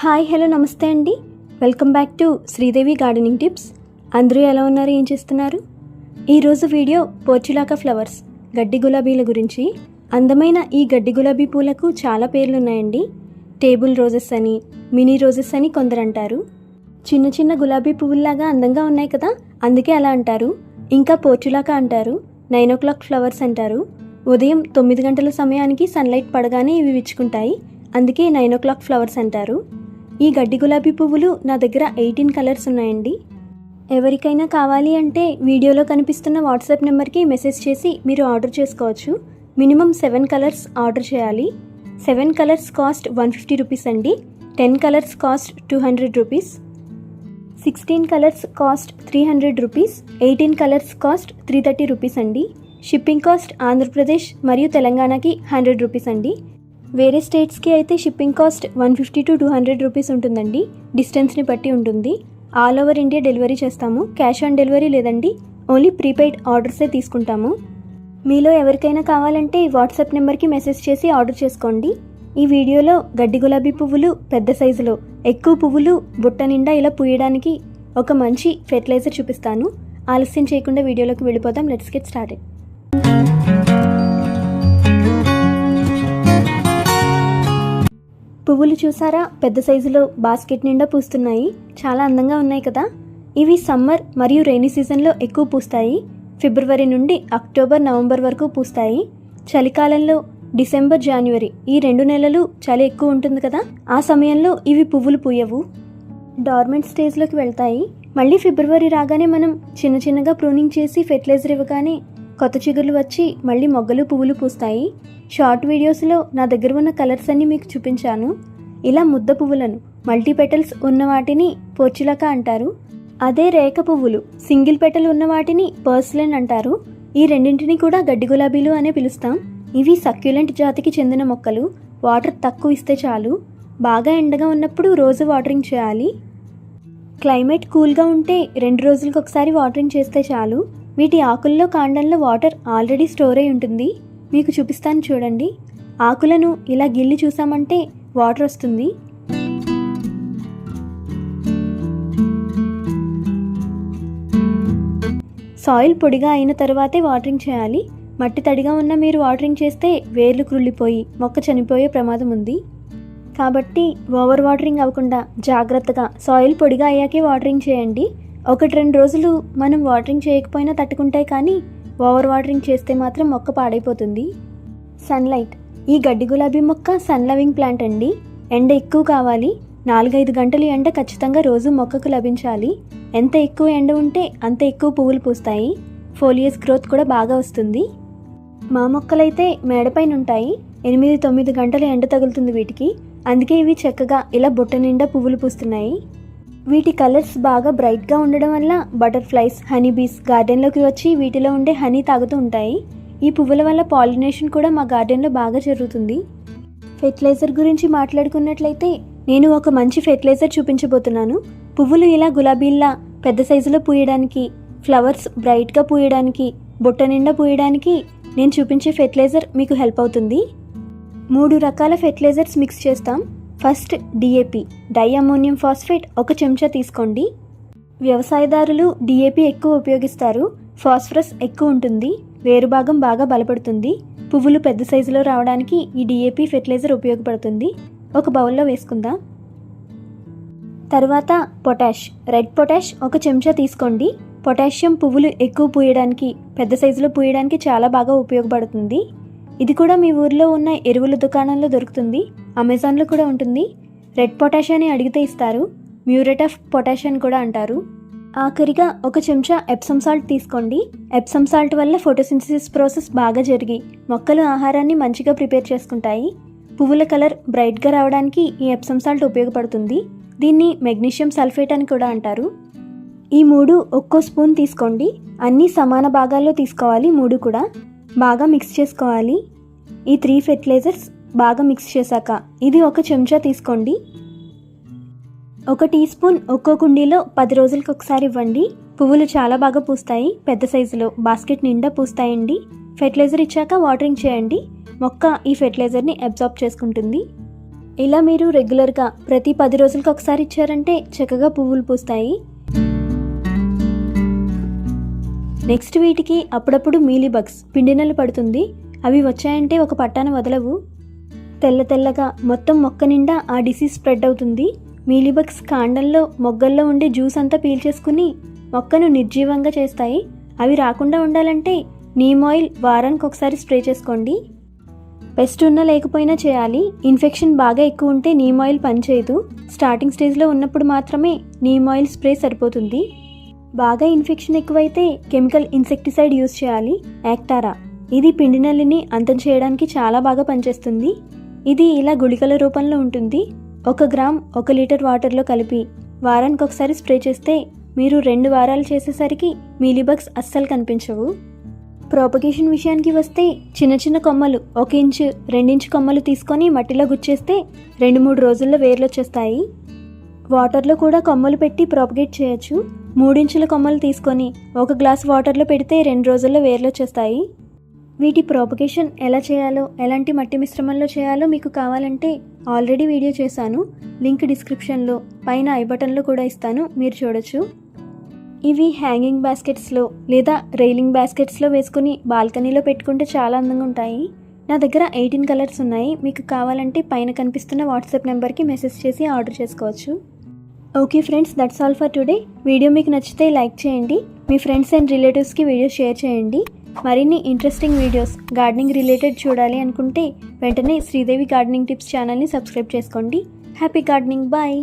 Hi hello నమస్తే అండి. Welcome back to Sridevi gardening tips. అందరూ ఎలా ఉన్నారు? ఏం చేస్తున్నారు? ఈరోజు వీడియో పోర్చులాకా ఫ్లవర్స్ గడ్డి గులాబీల గురించి. అందమైన ఈ గడ్డి గులాబీ పూలకు చాలా పేర్లు ఉన్నాయండి టేబుల్ రోజెస్ అని మినీ రోజెస్ అని కొందరు అంటారు చిన్న చిన్న గులాబీ పువ్వుల్లాగా అందంగా ఉన్నాయి కదా అందుకే అలా అంటారు. ఇంకా పోర్చులాకా అంటారు నైన్ ఓ క్లాక్ ఫ్లవర్స్ అంటారు. ఉదయం తొమ్మిది గంటల సమయానికి సన్లైట్ పడగానే ఇవి విచ్చుకుంటాయి. అందుకే నైన్ ఓ క్లాక్ ఫ్లవర్స్ అంటారు. ఈ గడ్డి గులాబీ పువ్వులు నా దగ్గర ఎయిటీన్ కలర్స్ ఉన్నాయండి. ఎవరికైనా కావాలి అంటే వీడియోలో కనిపిస్తున్న వాట్సాప్ నెంబర్కి మెసేజ్ చేసి మీరు ఆర్డర్ చేసుకోవచ్చు. మినిమం సెవెన్ కలర్స్ ఆర్డర్ చేయాలి. Seven colours cost one fifty rupees అండి. Ten colours cost two hundred rupees. Sixteen colours cost three hundred rupees. Eighteen colours cost three thirty rupees అండి. Shipping cost Andhra Pradesh మరియు తెలంగాణకి hundred rupees అండి. వేరే స్టేట్స్కి అయితే shipping cost one fifty to two hundred rupees ఉంటుందండి. డిస్టెన్స్ని బట్టి ఉంటుంది. ఆల్ ఓవర్ ఇండియా డెలివరీ చేస్తాము. క్యాష్ ఆన్ డెలివరీ లేదండి. ఓన్లీ ప్రీపెయిడ్ ఆర్డర్సే తీసుకుంటాము. మీలో ఎవరికైనా కావాలంటే వాట్సాప్ నెంబర్కి మెసేజ్ చేసి ఆర్డర్ చేసుకోండి. ఈ వీడియోలో గడ్డి గులాబీ పువ్వులు పెద్ద సైజులో ఎక్కువ పువ్వులు బుట్ట నిండా ఇలా పూయడానికి ఒక మంచి ఫెర్టిలైజర్ చూపిస్తాను. ఆలస్యం చేయకుండా వీడియోలోకి వెళ్ళిపోదాం. Let's get started. పువ్వులు చూసారా? పెద్ద సైజులో బాస్కెట్ నిండా పూస్తున్నాయి. చాలా అందంగా ఉన్నాయి కదా? ఇవి సమ్మర్ మరియు రైనీ సీజన్లో ఎక్కువ పూస్తాయి. ఫిబ్రవరి నుండి అక్టోబర్ నవంబర్ వరకు పూస్తాయి. చలికాలంలో డిసెంబర్ జనవరి ఈ రెండు నెలలు చలి ఎక్కువ ఉంటుంది కదా? ఆ సమయంలో ఇవి పువ్వులు పూయవు. డార్మెంట్ స్టేజ్లోకి వెళ్తాయి. మళ్ళీ ఫిబ్రవరి రాగానే మనం చిన్న చిన్నగా ప్రూనింగ్ చేసి ఫెర్టిలైజర్ ఇవ్వగానే కొత్త చిగుర్లు వచ్చి మళ్ళీ మొగ్గలు పువ్వులు పూస్తాయి. షార్ట్ వీడియోస్లో నా దగ్గర ఉన్న కలర్స్ అన్నీ మీకు చూపించాను. ఇలా ముద్ద పువ్వులను మల్టీ పెటల్స్ ఉన్న వాటిని పోర్చులక అంటారు. అదే రేఖ పువ్వులు సింగిల్ పెటల్ ఉన్న వాటిని పర్స్లెన్ అంటారు. ఈ రెండింటిని కూడా గడ్డి గులాబీలు అనే పిలుస్తాం. ఇవి సక్యులెంట్ జాతికి చెందిన మొక్కలు. వాటర్ తక్కువ ఇస్తే చాలు. బాగా ఎండగా ఉన్నప్పుడు రోజు వాటరింగ్ చేయాలి. క్లైమేట్ కూల్గా ఉంటే రెండు రోజులకు ఒకసారి వాటరింగ్ చేస్తే చాలు. వీటి ఆకుల్లో కాండంలో వాటర్ ఆల్రెడీ స్టోర్ అయి ఉంటుంది. మీకు చూపిస్తాను చూడండి. ఆకులను ఇలా గిల్లి చూసామంటే వాటర్ వస్తుంది. సాయిల్ పొడిగా అయిన తర్వాతే వాటరింగ్ చేయాలి. మట్టి తడిగా ఉన్న మీరు వాటరింగ్ చేస్తే వేర్లు క్రుళ్ళిపోయి మొక్క చనిపోయే ప్రమాదం ఉంది. కాబట్టి ఓవర్ వాటరింగ్ అవ్వకుండా జాగ్రత్తగా సాయిల్ పొడిగా అయ్యాకే వాటరింగ్ చేయండి. ఒకటి రెండు రోజులు మనం వాటరింగ్ చేయకపోయినా తట్టుకుంటాయి కానీ ఓవర్ వాటరింగ్ చేస్తే మాత్రం మొక్క పాడైపోతుంది. సన్లైట్. ఈ గడ్డి గులాబీ మొక్క సన్ లవింగ్ ప్లాంట్ అండి. ఎండ ఎక్కువ కావాలి. నాలుగైదు గంటలు ఎండ ఖచ్చితంగా రోజు మొక్కకు లభించాలి. ఎంత ఎక్కువ ఎండ ఉంటే అంత ఎక్కువ పువ్వులు పూస్తాయి. ఫోలియస్ గ్రోత్ కూడా బాగా వస్తుంది. మా మొక్కలైతే మేడపైన ఉంటాయి ఎనిమిది తొమ్మిది గంటల ఎండ తగులుతుంది వీటికి. అందుకే ఇవి చక్కగా ఇలా బుట్ట నిండా పువ్వులు పూస్తున్నాయి. వీటి కలర్స్ బాగా బ్రైట్గా ఉండడం వల్ల బటర్ఫ్లైస్ హనీ బీస్ గార్డెన్లోకి వచ్చి వీటిలో ఉండే హనీ తాగుతూ ఉంటాయి. ఈ పువ్వుల వల్ల పాలినేషన్ కూడా మా గార్డెన్లో బాగా జరుగుతుంది. ఫెర్టిలైజర్ గురించి మాట్లాడుకున్నట్లయితే నేను ఒక మంచి ఫెర్టిలైజర్ చూపించబోతున్నాను. పువ్వులు ఇలా గులాబీల్లా పెద్ద సైజులో పూయడానికి ఫ్లవర్స్ బ్రైట్గా పూయడానికి బుట్ట నిండా పూయడానికి నేను చూపించే ఫెర్టిలైజర్ మీకు హెల్ప్ అవుతుంది. మూడు రకాల ఫెర్టిలైజర్స్ మిక్స్ చేస్తాం. First DAP di ammonium phosphate ఒక చెంచా తీసుకోండి. వ్యవసాయదారులు డిఏపి ఎక్కువ ఉపయోగిస్తారు ఫాస్ఫరస్ ఎక్కువ ఉంటుంది వేరు భాగం బాగా బలపడుతుంది పువ్వులు పెద్ద సైజులో రావడానికి ఈ డిఏపి ఫెర్టిలైజర్ ఉపయోగపడుతుంది. ఒక బౌల్లో వేసుకుందాం. తర్వాత పొటాష్ రెడ్ పొటాష్ ఒక చెంచా తీసుకోండి. పొటాషియం పువ్వులు ఎక్కువ పూయడానికి పెద్ద సైజులో పూయడానికి చాలా బాగా ఉపయోగపడుతుంది. ఇది కూడా మీ ఊర్లో ఉన్న ఎరువుల దుకాణంలో దొరుకుతుంది. అమెజాన్లో కూడా ఉంటుంది. రెడ్ పొటాష్ అని అడిగితే ఇస్తారు. మ్యూరేట్ ఆఫ్ పొటాష్ అని కూడా అంటారు. ఆఖరిగా ఒక చెంచా ఎప్సమ్ సాల్ట్ తీసుకోండి. ఎప్సమ్ సాల్ట్ వల్ల ఫోటోసింథసిస్ ప్రాసెస్ బాగా జరిగి మొక్కలు ఆహారాన్ని మంచిగా ప్రిపేర్ చేసుకుంటాయి. పువ్వుల కలర్ బ్రైట్గా రావడానికి ఈ ఎప్సమ్ సాల్ట్ ఉపయోగపడుతుంది. దీన్ని మెగ్నీషియం సల్ఫేట్ అని కూడా అంటారు. ఈ మూడు ఒక్కో స్పూన్ తీసుకోండి. అన్నీ సమాన భాగాల్లో తీసుకోవాలి మూడు కూడా. బాగా మిక్స్ చేసుకోవాలి. ఈ త్రీ ఫెర్టిలైజర్స్ బాగా మిక్స్ చేశాక ఇది ఒక చెంచా తీసుకోండి. ఒక టీ స్పూన్ ఒక్కో కుండీలో పది రోజులకు ఒకసారి ఇవ్వండి. పువ్వులు చాలా బాగా పూస్తాయి. పెద్ద సైజులో బాస్కెట్ నిండా పూస్తాయండి. ఫెర్టిలైజర్ ఇచ్చాక వాటరింగ్ చేయండి. మొక్క ఈ ఫెర్టిలైజర్ని అబ్జార్బ్ చేసుకుంటుంది. ఇలా మీరు రెగ్యులర్గా ప్రతి పది రోజులకు ఒకసారి ఇచ్చారంటే చక్కగా పువ్వులు పూస్తాయి. నెక్స్ట్ వీటికి అప్పుడప్పుడు మీలీ బగ్స్ పిండినలు పడుతుంది. అవి వచ్చాయంటే ఒక పట్టాన వదలవు. తెల్ల తెల్లగా మొత్తం మొక్క నిండా ఆ డిసీజ్ స్ప్రెడ్ అవుతుంది. మీలీబగ్స్ కాండంలో మొగ్గల్లో ఉండే జ్యూస్ అంతా పీల్చేసుకుని మొక్కను నిర్జీవంగా చేస్తాయి. అవి రాకుండా ఉండాలంటే నీమ్ ఆయిల్ వారానికి ఒకసారి స్ప్రే చేసుకోండి. పెస్ట్ ఉన్నా లేకపోయినా చేయాలి. ఇన్ఫెక్షన్ బాగా ఎక్కువ ఉంటే నీమ్ ఆయిల్ పనిచేయదు. స్టార్టింగ్ స్టేజ్లో ఉన్నప్పుడు మాత్రమే నీమ్ ఆయిల్ స్ప్రే సరిపోతుంది. బాగా ఇన్ఫెక్షన్ ఎక్కువైతే కెమికల్ ఇన్సెక్టిసైడ్ యూస్ చేయాలి. యాక్టారా ఇది పిండి నల్లిని అంతం చేయడానికి చాలా బాగా పనిచేస్తుంది. ఇది ఇలా గుళికల రూపంలో ఉంటుంది. ఒక గ్రామ్ ఒక లీటర్ వాటర్లో కలిపి వారానికి ఒకసారి స్ప్రే చేస్తే మీరు రెండు వారాలు చేసేసరికి మీలీబగ్స్ అస్సలు కనిపించవు. ప్రోపగేషన్ విషయానికి వస్తే చిన్న చిన్న కొమ్మలు ఒక ఇంచు రెండించు కొమ్మలు తీసుకొని మట్టిలో గుచ్చేస్తే రెండు మూడు రోజుల్లో వేర్లు వచ్చేస్తాయి. వాటర్లో కూడా కొమ్మలు పెట్టి ప్రాపగేట్ చేయొచ్చు. మూడించుల కొమ్మలు తీసుకొని ఒక గ్లాస్ వాటర్లో పెడితే రెండు రోజుల్లో వేర్లు వచ్చేస్తాయి. వీటి ప్రాపగేషన్ ఎలా చేయాలో ఎలాంటి మట్టి మిశ్రమంలో చేయాలో మీకు కావాలంటే ఆల్రెడీ వీడియో చేశాను. లింక్ డిస్క్రిప్షన్లో పైన ఐ బటన్లో కూడా ఇస్తాను. మీరు చూడొచ్చు. ఇవి హ్యాంగింగ్ బాస్కెట్స్లో లేదా రైలింగ్ బాస్కెట్స్లో వేసుకుని బాల్కనీలో పెట్టుకుంటే చాలా అందంగా ఉంటాయి. నా దగ్గర ఎయిటీన్ కలర్స్ ఉన్నాయి. మీకు కావాలంటే పైన కనిపిస్తున్న వాట్సాప్ నెంబర్కి మెసేజ్ చేసి ఆర్డర్ చేసుకోవచ్చు. Okay friends that's all for today video మీకు నచ్చితే లైక్ చేయండి. మీ ఫ్రెండ్స్ అండ్ రిలేటివ్స్కి వీడియో షేర్ చేయండి. మరిన్ని ఇంట్రెస్టింగ్ వీడియోస్ గార్డెనింగ్ రిలేటెడ్ చూడాలి అనుకుంటే వెంటనే శ్రీదేవి గార్డెనింగ్ టిప్స్ ఛానల్ని సబ్స్క్రైబ్ చేసుకోండి. Happy gardening bye